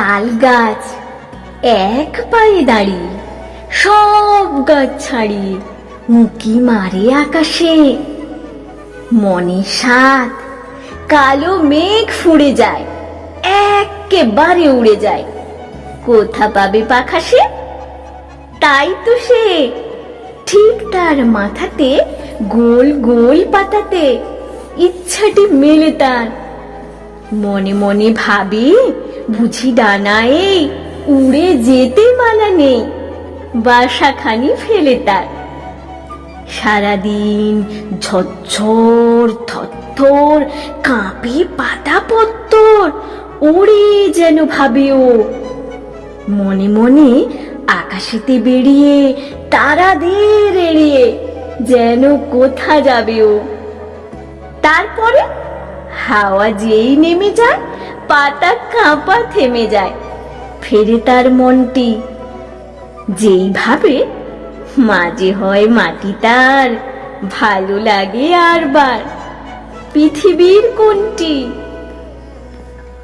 তাল গাছ, এক পায়ে দাঁড়িয়ে, সব গাছ ছাড়িয়ে উঁকি মারে আকাশে। মনে সাত কালো মেঘ ফুড়ে যায়, একেবারে উড়ে যায়। কোথা পাবে পাখা সে? তাই তো সে। ঠিক তার মাথাতে গোল গোল পাতাতে ইচ্ছাটি মেলে তার। মনে মনে ভাবে বুঝি ডানায় উড়ে যেতে মানা নেই, বাসাখানি ফেলে তার। সারাদিন ঝরঝর থর কাঁপে পাতা পত্তর ওরে যেন ভাবে ও। মনে মনে আকাশেতে বেরিয়ে, তারাদের এড়িয়ে যেন কোথা যাবে ও। তারপরে হাওয়া যেই নেমে যায়, পাতা কাঁপা থেমে যায়। ফেরে তার মনটি। যেইভাবে মাঝে হয় মাটি তার, ভালো লাগে আর বার। পৃথিবীর কোনটি?